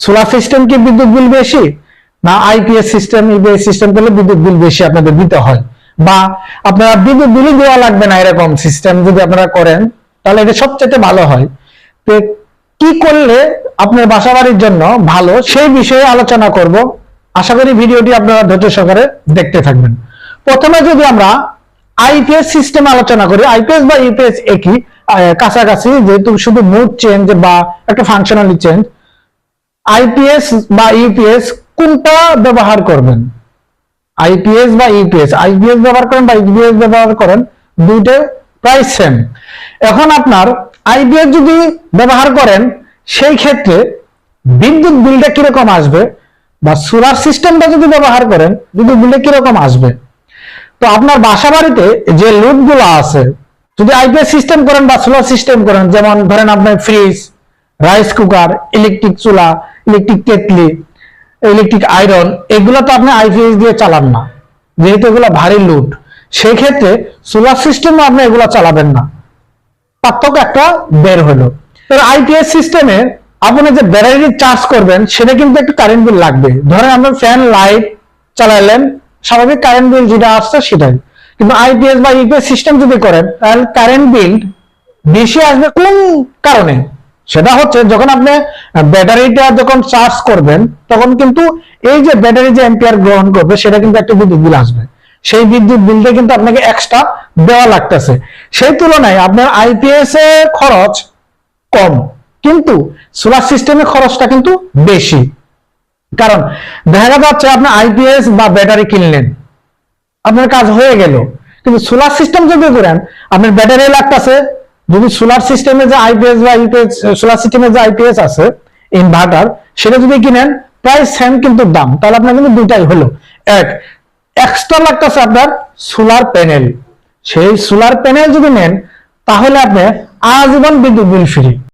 Solar system কি বিদ্যুৎ বিল বেশি? না আইপিএস সিস্টেম ইবিএস সিস্টেম করলে বিদ্যুৎ বিল বেশি আপনাদের দিতে হয়। বা আপনারা বিদ্যুৎ বিলই দেওয়া লাগবে না এরকম সিস্টেম যদি আপনারা করেন তাহলে এটা সবচেয়ে ভালো হয়। তো কি করলে আপনার বাসা বাড়ির জন্য ভালো সেই বিষয়ে আলোচনা করব। আশা করি ভিডিওটি আপনারা ধৈর্য সহকারে দেখতে থাকবেন। প্রথমে যদি আমরা আইপিএস সিস্টেম আলোচনা করি আইপিএস বা ইপিএস একই আহ, কাছাকাছি যেহেতু শুধু মুড চেঞ্জ বা একটা ফাংশনালি চেঞ্জ আইপিএস বা ইউপিএস কোনটা ব্যবহার করবেন? আইপিএস বা ইউপিএস আইপিএস ব্যবহার করেন বা ইউপিএস ব্যবহার করেন, দুইটা প্রায় সেম এখন আপনার আইপিএস যদি ব্যবহার করেন, সেই ক্ষেত্রে বিদ্যুৎ বিলটা কীরকম আসবে বা সোলার সিস্টেমটা যদি ব্যবহার করেন বিদ্যুৎ বিলটা কীরকম আসবে? তো আপনার বাসা বাড়িতে যে লোডগুলো আছে, যদি আইপিএস সিস্টেম করেন বা সোলার সিস্টেম করেন, যেমন ধরেন আপনার ফ্রিজ রাইস কুকার ইলেকট্রিক চুলা ইলেকট্রিক কেটলি ইলেকট্রিক আয়রন এগুলো তো আপনি আইপিএস দিয়ে চালান না। যেহেতু এগুলো ভারী লোড সেই ক্ষেত্রে সোলার সিস্টেমে আপনি এগুলো চালাবেন না। পার্থক্য একটা বের হলো। আইপিএস সিস্টেমে আপনি যে ব্যাটারি চার্জ করবেন, সেটা কিন্তু একটু কারেন্ট বিল লাগবে। ধরেন আপনার ফ্যান লাইট চালালেন, স্বাভাবিক কারেন্ট বিল যেটা আসছে সেটাই। কিন্তু আইপিএস বা ইউপিএস সিস্টেম যদি করেন, তাহলে কারেন্ট বিল বেশি আসবে কোন কারণে? সেটা হচ্ছে যখন আপনি ব্যাটারিটা যখন চার্জ করবেন, তখন কিন্তু এই যে ব্যাটারি যে এম্পিয়ার গ্রহণ করবে, সেটা কিন্তু একটা বিদ্যুৎ বিল আসবে। সেই বিদ্যুৎ বিলটা কিন্তু আপনাকে এক্সট্রা দেওয়া লাগতেছে। সেই তুলনায় আপনার আইপিএস এ খরচ কম, কিন্তু সোলার সিস্টেমের খরচটা কিন্তু বেশি। কারণ দেখা যাচ্ছে আপনি আইপিএস বা ব্যাটারি কিনলেন, আপনার কাজ হয়ে গেল। কিন্তু সোলার সিস্টেম যদি করেন, আপনার ব্যাটারি লাগতেছে যদি সোলার সিস্টেমে যে আইপিএস বা ইউপিএস সোলার সিস্টেমে যে আইপিএস আছে ইনভার্টার সেটা যদি কিনেন প্রায় সেম কিন্তু দাম। তাহলে আপনার কিন্তু দুটাই হলো। এক এক্সট্রা লাগতেছে আপনার সোলার প্যানেল সেই সোলার প্যানেল যদি নেন, তাহলে আপনি আজীবন বিদ্যুৎ বিল ফ্রি